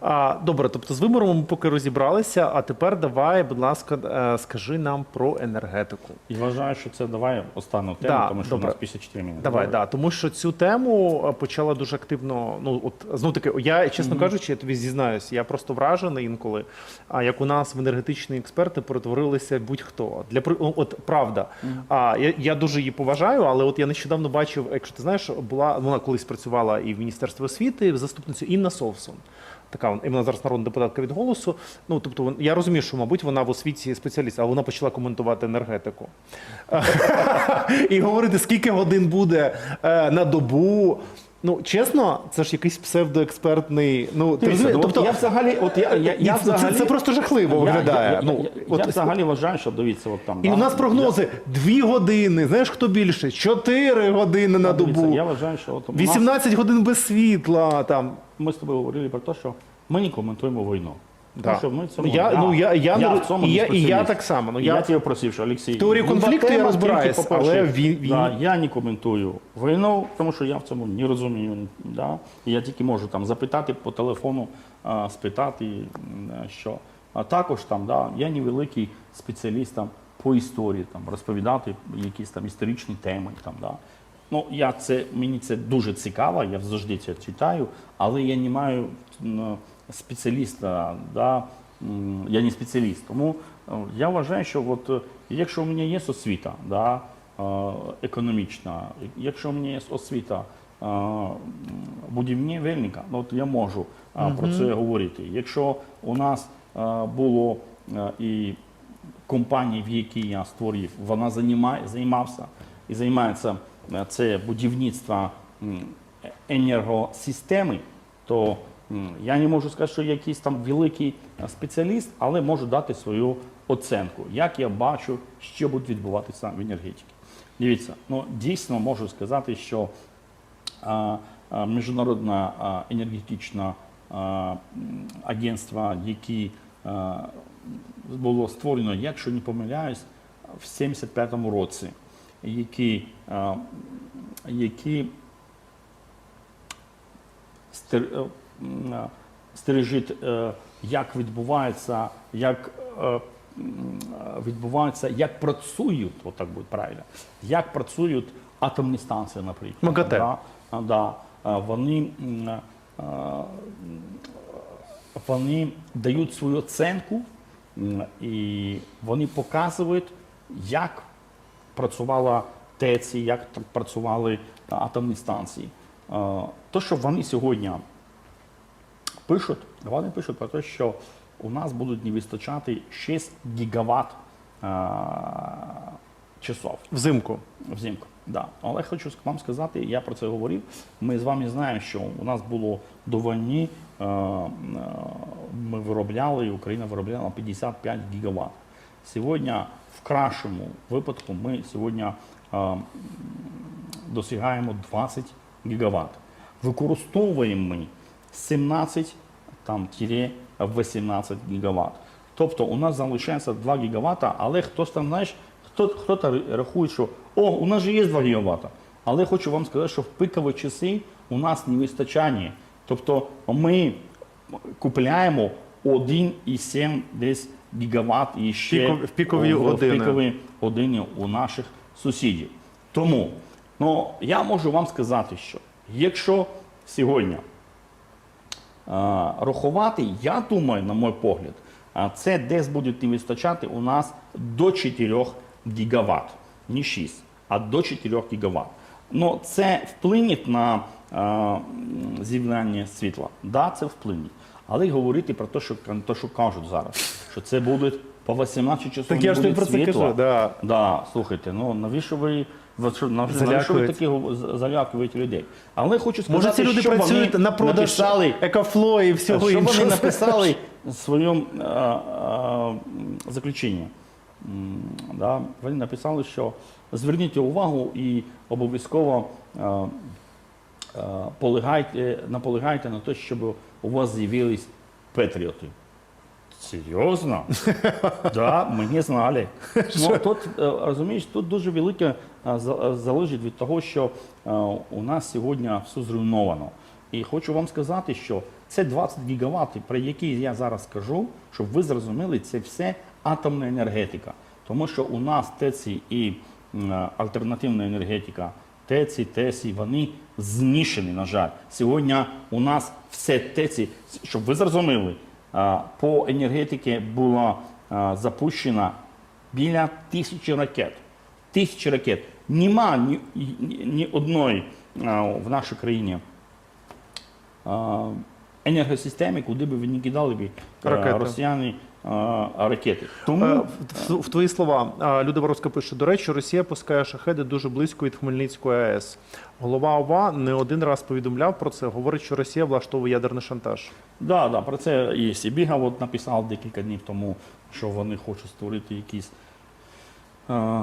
А, добре, тобто з вибором ми поки розібралися, а тепер давай, будь ласка, е, скажи нам про енергетику. І вважаю, що це давай останню тему, Да, тому що добре. у нас 54 минути. Давай, да, тому що цю тему е, почала дуже активно. Ну от знову таки, я чесно кажучи, я тобі зізнаюсь, я просто вражений інколи. А як у нас в енергетичні експерти перетворилися будь-хто для ну, от правда. А я, я дуже її поважаю, але от я нещодавно бачив, якщо ти знаєш, була вона колись працювала і в міністерстві освіти, заступницею Інна Совсон. Така іменно зараз народна депутатка від голосу. Ну тобто, я розумію, що мабуть вона в освіті спеціаліст, але вона почала коментувати енергетику і говорити, скільки годин буде е, на добу. Ну, чесно, це ж якийсь псевдоекспертний. Ну, ти Дивіться, розумієш? тобто, я взагалі, от я, я, я це- взагалі, це просто жахливо я- виглядає. Я, я, ну, я, от, я взагалі вважаю, що дивіться, от там. і да, у нас прогнози дві години. Знаєш, хто більше? Чотири години на дивіться, добу. Я вважаю, що от у нас, 18 годин без світла. Там. ми з тобою говорили про те, що ми не коментуємо війну. Да. що ми в цьому, Я- ну, я- я не- в цьому і я- і я так само, ну, я- я тебе просив, що Олексій. В теорії ну, конфлікту я розбираюсь, але він- він- Да, я не коментую війну, тому що я в цьому не розумію. Да? Я тільки можу там запитати по телефону, а, спитати, що. А також там, да, я невеликий спеціаліст там, по історії, там, розповідати якісь там історичні теми. Там, да. Ну, я це, мені це дуже цікаво, я завжди це читаю, але я не маю спеціаліста, да, я не спеціаліст. Тому е, я вважаю, що от, якщо у мене є освіта да, економічна, якщо у мене є освіта будівельника, ну, от я можу е, про це говорити. Якщо у нас було і компанії, в якій я створив, вона займає, займався і займається е, це будівництво е- енергосистеми, то я не можу сказати, що я якийсь там великий е, спеціаліст, але можу дати свою оцінку, як я бачу, що буде відбуватися в енергетиці. Дивіться, ну дійсно можу сказати, що а, а, міжнародне а, енергетичне агентство, яке було створено, якщо не помиляюсь, в 75-му році, які, а, які стер- е, стережить, е, як відбувається, як е, м, відбувається, як працюють, отак буде правильно, як працюють атомні станції, наприклад. МАГАТЕ. Да, да, вони, вони дають свою оцінку і вони показують, як працювала ТЕЦ, як працювали атомні станції. Е, То, що вони сьогодні пишуть, вони пишуть про те, що у нас будуть не вистачати 6 гігават е, часов Взимку. взимку. Да. Але хочу вам сказати, я про це говорив. Ми з вами знаємо, що у нас було до війни, е, ми виробляли, і Україна виробляла 55 гігават. Сьогодні, в кращому випадку, ми сьогодні е, досягаємо 20 гігават. Використовуємо ми 17 там, тире 18 гігават. Тобто у нас залишається 2 гігавата, але хтось там, знаєш, хто, хто-то рахує, що о, у нас же є 2 гігавата. Але хочу вам сказати, що в пикові часи у нас не вистачання. Тобто ми купляємо 1,7 десь гігават і ще в пікові в- в пікові години у наших сусідів. Тому ну, я можу вам сказати, що якщо сьогодні рахувати, я думаю, на мій погляд, це десь буде не вистачати у нас до 4 гігават. Не 6, а до 4 гігават. Ну, це вплине на а, з'являння світла. Да, це вплине. Але й говорити про те, що, те, що кажуть зараз, що це буде по 18 часов Так я ж тобі про це світла. кажу, да. Да, слухайте, ну навіщо ви Залякують. такі гов- з- залякуєте людей? Але хочу сказати, Може, ці люди що працюють вони на продаж написали, екофло і всього що вони написали в своєму а, а, заключенні. Да, вони написали, що зверніть увагу і обов'язково а, а, полягайте, наполягайте на те, щоб у вас з'явились патріоти. Серйозно? да, ми не знали. Ну, тут, е, розумієш, тут дуже велике е, е, залежить від того, що у нас сьогодні все зруйновано. І хочу вам сказати, що Це 20 гігават, про які я зараз скажу, щоб ви зрозуміли, це все атомна енергетика. Тому що у нас ТЕЦі і альтернативна енергетика, ТЕЦі, ТЕСі, вони змішані, на жаль. Сьогодні у нас все ТЕЦі, щоб ви зрозуміли, по енергетиці було запущено біля тисячі ракет. Тисячі ракет. Нема ні, ні, одної в нашій країні енергосистеми, куди б ви не кидали б Ракети. росіяни ракети. Тому Е, В, в, твої слова Люда Воровська пише: до речі, Росія пускає шахеди дуже близько від Хмельницької АЕС. Голова ОВА не один раз повідомляв про це. Говорить, що Росія влаштовує ядерний шантаж. Да, да, про це і Сібіга от написав декілька днів тому, що вони хочуть створити якісь.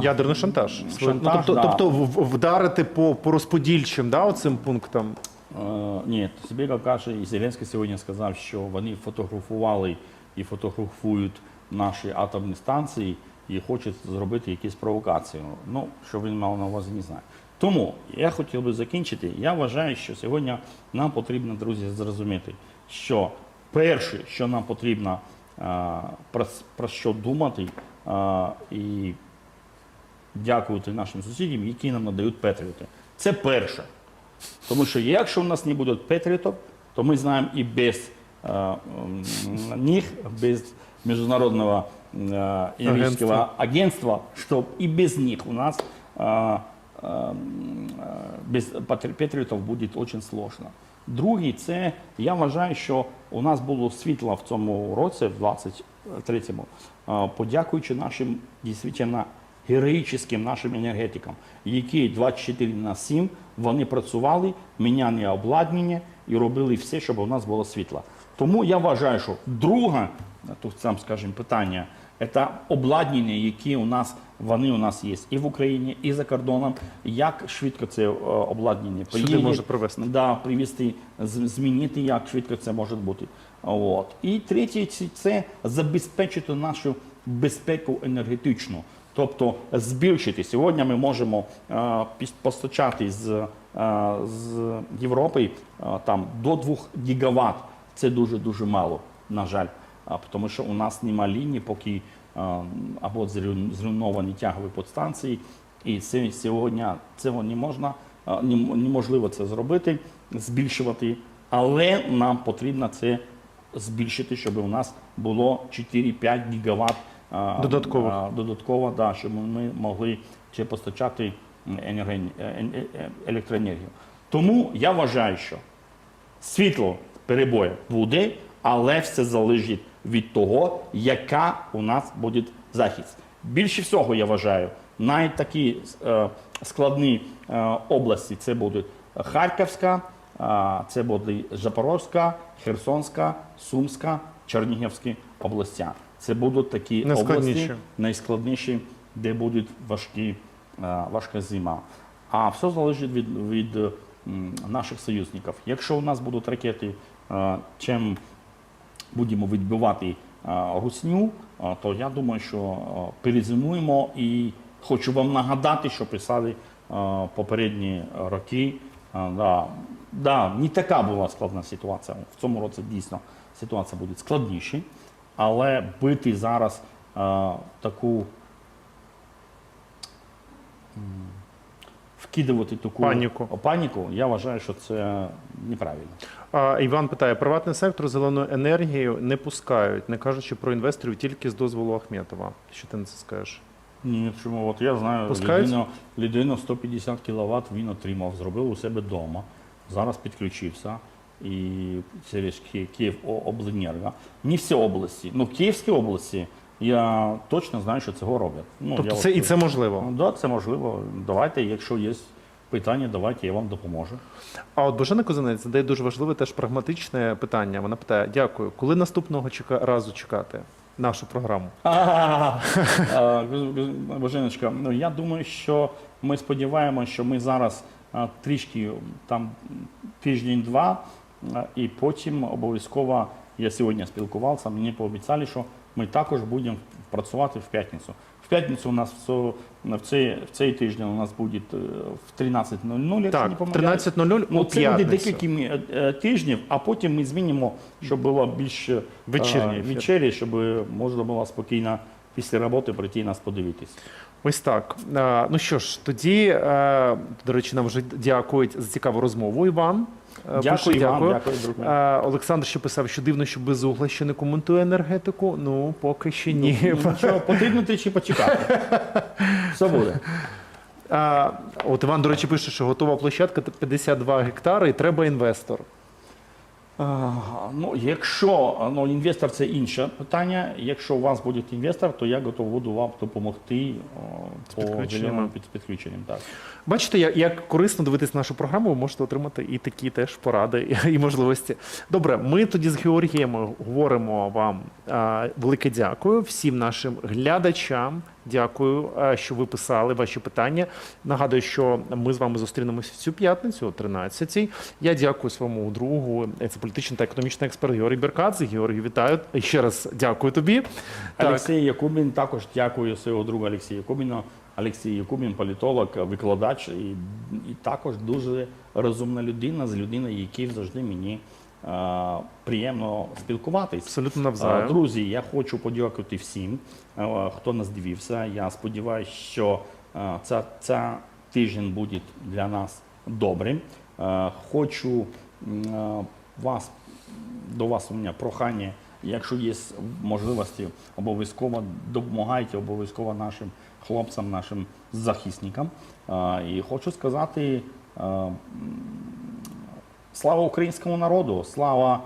Ядерний шантаж. Шантаж, ну, тобто, да. тобто вдарити по, по розподільчим да, оцим пунктам. Е, Ні, Сібіга каже, і Зеленський сьогодні сказав, що вони фотографували і фотографують наші атомні станції і хочуть зробити якісь провокації. Ну, що він мав на увазі, не знаю. Тому я хотів би закінчити. Я вважаю, що сьогодні нам потрібно, друзі, зрозуміти, що перше, що нам потрібно е, про, про що думати, е, і дякувати нашим сусідям, які нам надають Петріоти. Це перше. Тому що якщо у нас не буде патріотів, то ми знаємо і без них, без міжнародного е, енергетичного агентства, що і без них у нас е, без патріотів буде дуже сложно. Другий, це я вважаю, що у нас було світло в цьому році, в 23-му, е, подякуючи нашим дійсно героїчним нашим енергетикам, які 24 на 7 вони працювали, міняли обладнання і робили все, щоб у нас було світло. Тому я вважаю, що друге, тут сам скажімо, питання, це обладнання, які у нас вони у нас є і в Україні, і за кордоном. Як швидко це е, обладнання Сюди може привезти. Да, привести, змінити, як швидко це може бути. От. І третє, це- це забезпечити нашу безпеку енергетичну. Тобто збільшити. Сьогодні ми можемо е, постачати з, е, з Європи е, там, до 2 гігават. Це дуже-дуже мало, на жаль. Тому що у нас нема лінії, поки або зруйновані тягові підстанції. І сьогодні цього не можна, неможливо це зробити, збільшувати. Але нам потрібно це збільшити, щоб у нас було 4-5 гігават а, Додаткових. а, додатково, да, щоб ми могли ще постачати е- е- е- електроенергію. Тому я вважаю, що світло перебою буде, але все залежить від того, яка у нас буде захист. Більше всього, я вважаю, навіть такі е, складні е, області це будуть Харківська, е, це буде Запорозька, Херсонська, Сумська, Чернігівська областя. Це будуть такі Найскладніші. області найскладніші, де буде важкі, важка зима. А все залежить від, від наших союзників. Якщо у нас будуть ракети, чим будемо відбивати русню, то я думаю, що перезимуємо і хочу вам нагадати, що писали попередні роки. Да, да, не така була складна ситуація. В цьому році дійсно ситуація буде складніша, але бити зараз таку вкидувати таку Паніку. паніку, я вважаю, що це неправильно. А, Іван питає: приватний сектор зелену енергію не пускають, не кажучи про інвесторів тільки з дозволу Ахметова. Що ти на це скажеш? Ні, чому? От я знаю, Пускають? людина, людина 150 кВт він отримав, зробив у себе вдома, зараз підключився. І через Ки- Київ обленерго. Не всі області. Ну, в Київській області я точно знаю, що цього роблять. Ну, Тобто я це от- і це можливо. Ну, да, це можливо. Давайте, якщо є питання, давайте я вам допоможу. А от Божена Козинець задає дуже важливе теж прагматичне питання. Вона питає: дякую, коли наступного чека... разу чекати нашу програму? А, Боженочка, ну я думаю, що ми сподіваємося, що ми зараз а, трішки там тиждень-два, а, і потім обов'язково Я сьогодні спілкувався, мені пообіцяли, що ми також будемо працювати в п'ятницю. В п'ятницю у нас в, цей, в цей тиждень у нас буде е, в 13.00, якщо Так, не в помиляюсь. 13.00 Ну, у це буде декілька е, е, тижнів, а потім ми змінимо, щоб було більш вечірні, Вечірній вечері, щоб можна було спокійно після роботи прийти і нас подивитись. Ось так. Е, Ну що ж, тоді, е, до речі, нам вже дякують за цікаву розмову. Іван. Е, Дякую пише, вам, дякую, друг. Олександр ще писав, що дивно, що безугла ще не коментує енергетику. Ну, поки ще ні. Ну, нічого, потрібно тричі почекати. Все буде. А, от Іван, до речі, пише, що готова площадка 52 гектари і треба інвестор. А, Ну, якщо ну, інвестор це інше питання. Якщо у вас буде інвестор, то я готов буду вам допомогти о, по підключеннями. зеленому під підключенням. Так. Бачите, як, як корисно дивитись нашу програму, ви можете отримати і такі теж поради і, і можливості. Добре, ми тоді з Георгієм говоримо вам а, велике дякую всім нашим глядачам. Дякую, що ви писали ваші питання. Нагадую, що ми з вами зустрінемося в цю п'ятницю о 13-й. Я дякую своєму другу. Це політичний та економічний експерт Георгій Беркадзе. Георгій, вітаю. Ще раз дякую тобі. Олексій Якубін також дякую свого друга Олексія Якубіна. Олексій Якубін, політолог, викладач і, і також дуже розумна людина, з людиною, якій завжди мені е, приємно спілкуватись. Абсолютно Е, навзаєм. Друзі, я хочу подякувати всім, е, хто нас дивився. Я сподіваюся, що е, ця, ця тиждень буде для нас добрим. Е, Хочу е, вас до вас у мене прохання. Якщо є можливості, обов'язково допомагайте обов'язково нашим хлопцям, нашим захисникам. Е, І хочу сказати е, слава українському народу, слава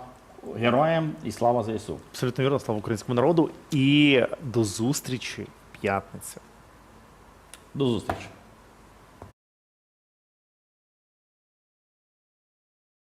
героям і слава ЗСУ. Абсолютно вірно, слава українському народу. І до зустрічі п'ятниця. До зустрічі.